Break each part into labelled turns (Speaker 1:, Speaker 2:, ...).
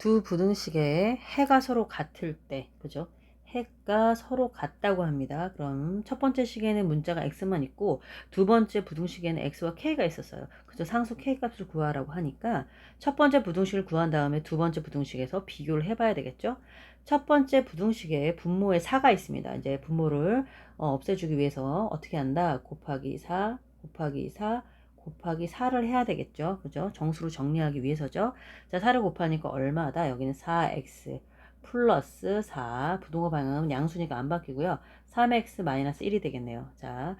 Speaker 1: 두 부등식의 해가 서로 같을 때, 그죠? 해가 서로 같다고 합니다. 그럼 첫 번째 식에는 문자가 x만 있고 두 번째 부등식에는 x와 k가 있었어요. 그죠? 상수 k 값을 구하라고 하니까 첫 번째 부등식을 구한 다음에 두 번째 부등식에서 비교를 해봐야 되겠죠? 첫 번째 부등식에 분모에 4가 있습니다. 이제 분모를 어, 없애주기 위해서 어떻게 한다? 곱하기 4, 곱하기 4, 곱하기 4를 해야 되겠죠. 그죠? 정수로 정리하기 위해서죠. 자, 4를 곱하니까 얼마다? 여기는 4x 플러스 4 부동호 방향은 양수니까 안 바뀌고요. 3x 마이너스 1이 되겠네요. 자,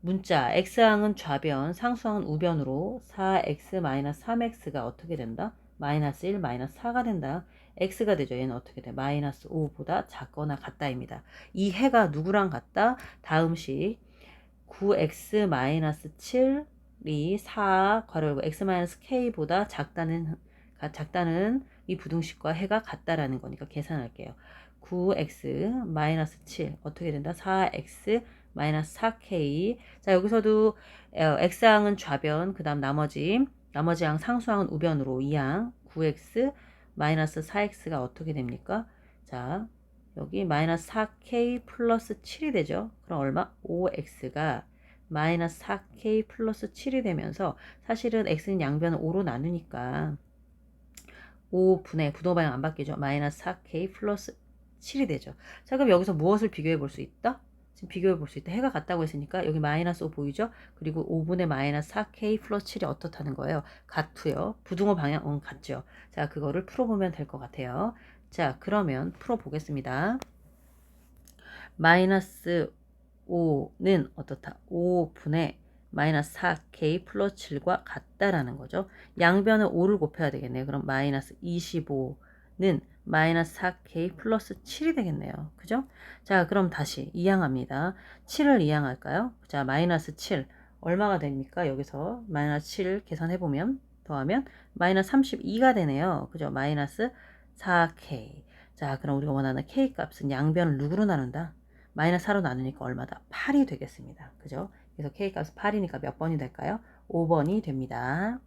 Speaker 1: 문자 x항은 좌변, 상수항은 우변으로 4x 마이너스 3x가 어떻게 된다? 마이너스 1 마이너스 4가 된다. x가 되죠. 얘는 어떻게 돼? 마이너스 5보다 작거나 같다입니다. 이 해가 누구랑 같다? 다음 식 9x 마이너스 7 이 4 괄호 열고 x 마이너스 k보다 작다는 작다는 이 부등식과 해가 같다라는 거니까 계산할게요. 9x 마이너스 7 어떻게 된다? 4x 마이너스 4k 자 여기서도 어, x항은 좌변 그 다음 나머지 나머지 항 상수항은 우변으로 이항 9x 마이너스 4x가 어떻게 됩니까? 자 여기 마이너스 4k 플러스 7이 되죠. 그럼 얼마? 5x가 마이너스 4k 플러스 7이 되면서 사실은 x는 양변을 5로 나누니까 5분의 부도 방향 안 바뀌죠. 마이너스 4k 플러스 7이 되죠. 자 그럼 여기서 무엇을 비교해 볼 수 있다? 지금 비교해 볼 수 있다. 해가 같다고 했으니까 여기 마이너스 5 보이죠? 그리고 5분의 마이너스 4k 플러스 7이 어떻다는 거예요? 같고요. 부등호 방향은 같죠. 자 그거를 풀어보면 될 것 같아요. 자 그러면 풀어보겠습니다. 마이너스 5는 어떻다? 5분의 마이너스 4k 플러스 7과 같다라는 거죠. 양변은 5를 곱해야 되겠네요. 그럼 마이너스 25는 마이너스 4k 플러스 7이 되겠네요. 그죠? 자, 그럼 다시 이항합니다. 7을 이항할까요? 자, 마이너스 7 얼마가 됩니까? 여기서 마이너스 7 계산해보면 더하면 마이너스 32가 되네요. 그죠? 마이너스 4k 자, 그럼 우리가 원하는 k 값은 양변을 누구로 나눈다? 마이너스 4로 나누니까 얼마다? 8이 되겠습니다. 그죠? 그래서 K값 8이니까 몇 번이 될까요? 5번이 됩니다.